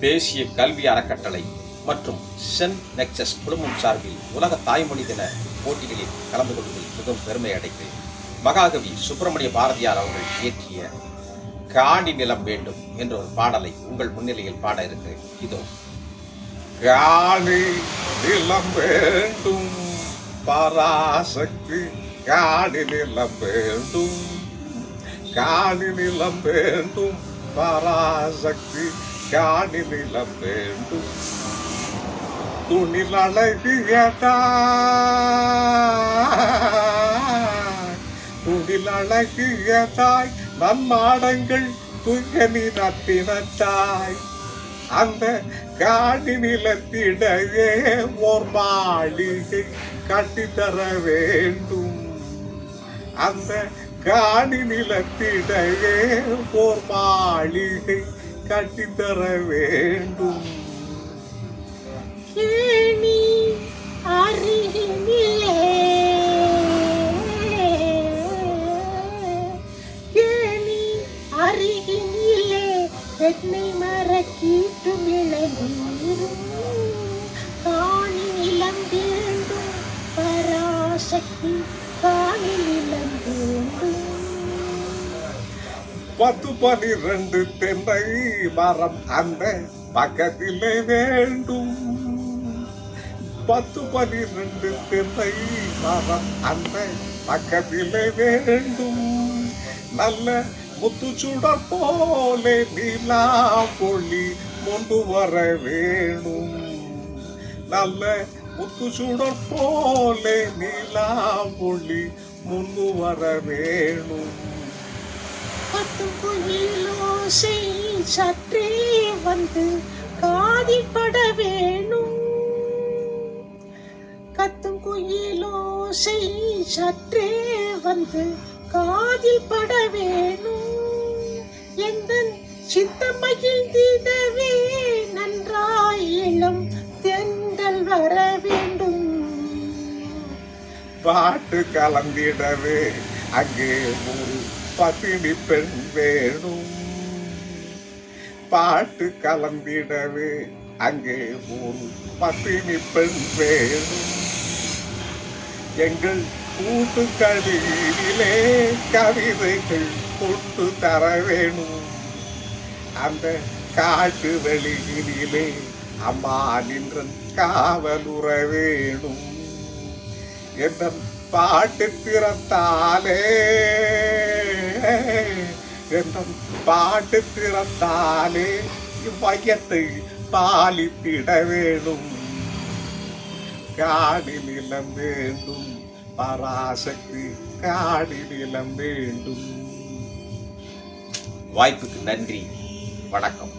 தேசிய கல்வி அறக்கட்டளை மற்றும் சென் நெக்சஸ் குழுமம் சார்பில் உலக தாய்மொழி தின போட்டிகளில் கலந்து கொள்வதில் மிகவும் பெருமை அடைகிறேன் மகாகவி சுப்பிரமணிய பாரதியார் அவர்கள் இயற்றிய காணி நிலம் வேண்டும் என்ற ஒரு பாடலை உங்கள் முன்னிலையில் பாட இருக்கிறேன் இதோ. காணி நிலம் வேண்டும். பராசக்தி காணி நிலம் வேண்டும். காணி நிலம் வேண்டும். பராசக்தி காணி வேண்டும். துணில் அழகியதா துணில் அழகியதாய் நன்மாடங்கள் துய நிறத்தினத்தாய் அந்த காணி நிலத்திடையே ஓர் மாளிகை கட்டித்தர வேண்டும். அந்த காணி நிலத்திடையே ஓர் மாளிகை கட்டித்தர வேண்டும் கேணி அருகினிலே. கேணி அருகினிலே தென்னை மரக்கீட்டும் இளநீரும். காணி நிலம் வேண்டும். பராசக்தி காணி நிலம் வேண்டும். பத்து பனிரெண்டு தென்னை மரம் அந்த பக்கத்திலே வேண்டும். பத்து பனிரெண்டு தென்னை மரம் அந்த பக்கத்திலே வேண்டும். நல்ல முத்துச்சுடர் போலே நிலா பொழி கொண்டு வர வேணும். நல்ல முத்துச்சுடர் போலே நிலா பொழி முன்னு வர வேணும். கத்தும் குயிலோசை சற்றே வந்து காதிப்பட வேணும் கத்தும் குயிலோசை சற்றே வந்து காதில் பட வேணும் எந்த சித்தம் மகிழ்ந்திடவே நன்றாய் இளம் தென்றல் வர வேண்டும். பாட்டு கலந்திடவே அங்கே ஒரு பத்தினி பெண் வேணும். பாட்டு கலந்திடவே அங்கே ஒரு பத்தினி பெண் வேணும். எங்கள் கூட்டுக்கடியிலே கவிதைகள் கொண்டு தர வேணும். அந்த காட்டு வெளியிலே அம்மா நின்றன் காவலுற வேணும். என்ற பாட்டு திறத்தாலே என் பாட்டு திறத்தாலே இவ்வையத்தை பாலித்திட வேணும் காடி நிலம் வேண்டும் பராசக்தி காடி நிலம் வேண்டும் வாய்ப்புக்கு நன்றி வணக்கம்